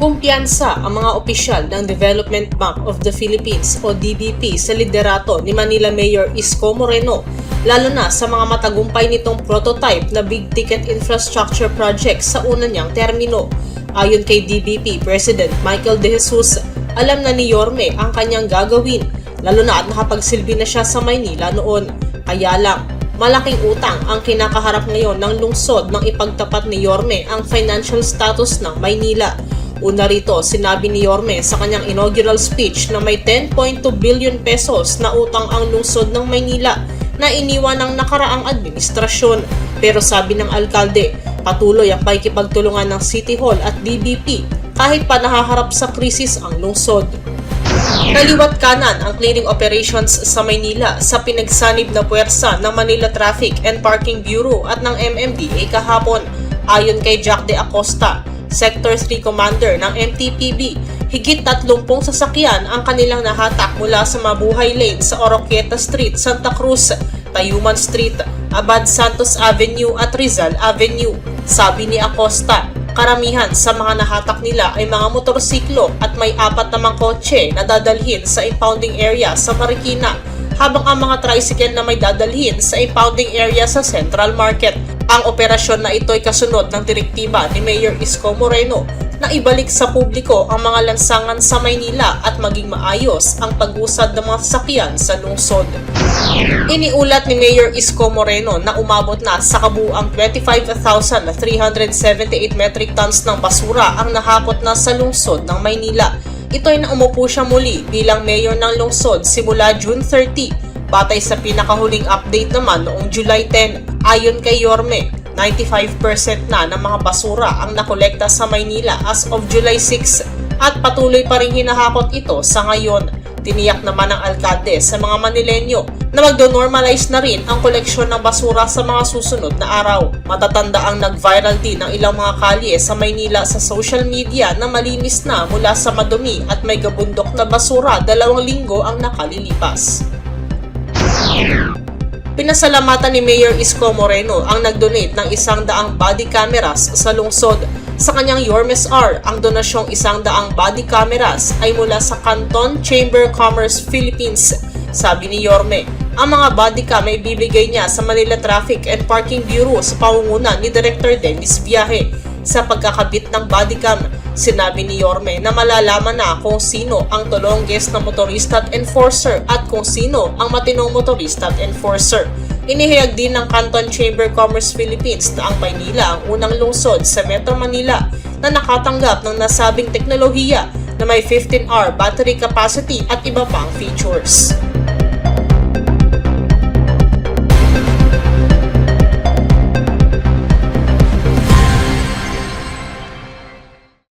Kumpiyansa ang mga opisyal ng Development Bank of the Philippines o DBP sa liderato ni Manila Mayor Isko Moreno lalo na sa mga matagumpay nitong prototype na big ticket infrastructure project sa una niyang termino. Ayon kay DBP President Michael De Jesus, alam na ni Yorme ang kanyang gagawin lalo na at nakapagsilbi na siya sa Maynila noon. Kaya lang, malaking utang ang kinakaharap ngayon ng lungsod nang ipagtapat ni Yorme ang financial status ng Maynila. Una rito, sinabi ni Yorme sa kanyang inaugural speech na may 10.2 billion pesos na utang ang lungsod ng Maynila na iniwan ng nakaraang administrasyon. Pero sabi ng alkalde, patuloy ang pakikipagtulungan ng City Hall at DBP kahit pa nahaharap sa krisis ang lungsod. Kaliwat kanan ang clearing operations sa Maynila sa pinagsanib na puwersa ng Manila Traffic and Parking Bureau at ng MMDA kahapon. Ayon kay Jack De Acosta, Sector 3 Commander ng MTPB, higit 30 sasakyan ang kanilang nahatak mula sa Mabuhay Lane sa Oroquieta Street, Santa Cruz, Tayuman Street, Abad Santos Avenue at Rizal Avenue. Sabi ni Acosta, karamihan sa mga nahatak nila ay mga motorsiklo at may apat namang kotse na dadalhin sa impounding area sa Marikina habang ang mga tricycle na may dadalhin sa impounding area sa Central Market. Ang operasyon na ito ay kasunod ng direktiba ni Mayor Isko Moreno na ibalik sa publiko ang mga lansangan sa Maynila at maging maayos ang pag-usad ng mga sasakyan sa lungsod. Iniulat ni Mayor Isko Moreno na umabot na sa kabuang 25,378 metric tons ng basura ang nahakot na sa lungsod ng Maynila. Ito ay naumupo siya muli bilang mayor ng lungsod simula June 30 batay sa pinakahuling update naman noong July 10. Ayon kay Yorme, 95% na ng mga basura ang nakolekta sa Maynila as of July 6 at patuloy pa rin hinahakot ito sa ngayon. Tiniyak naman ng alkalde sa mga Manilenyo na magdo-normalize na rin ang koleksyon ng basura sa mga susunod na araw. Matatanda ang nag-viral din ng ilang mga kalye sa Maynila sa social media na malinis na mula sa madumi at may gabundok na basura dalawang linggo ang nakalilipas. Pinasalamatan ni Mayor Isko Moreno ang nag-donate ng isang daang body cameras sa lungsod. Sa kanyang Yormes R, ang donasyong isang daang body cameras ay mula sa Canton Chamber Commerce Philippines. Sabi ni Yorme, ang mga body cam ay bibigay niya sa Manila Traffic and Parking Bureau sa pangunguna ni Director Dennis Viaje. Sa pagkakabit ng body cam, sinabi ni Yorme na malalaman na kung sino ang tolongges na motorista at enforcer at kung sino ang matinong motorista at enforcer. Inihayag din ng Canton Chamber Commerce Philippines na ang Maynila ang unang lungsod sa Metro Manila na nakatanggap ng nasabing teknolohiya na may 15-hour battery capacity at iba pang features.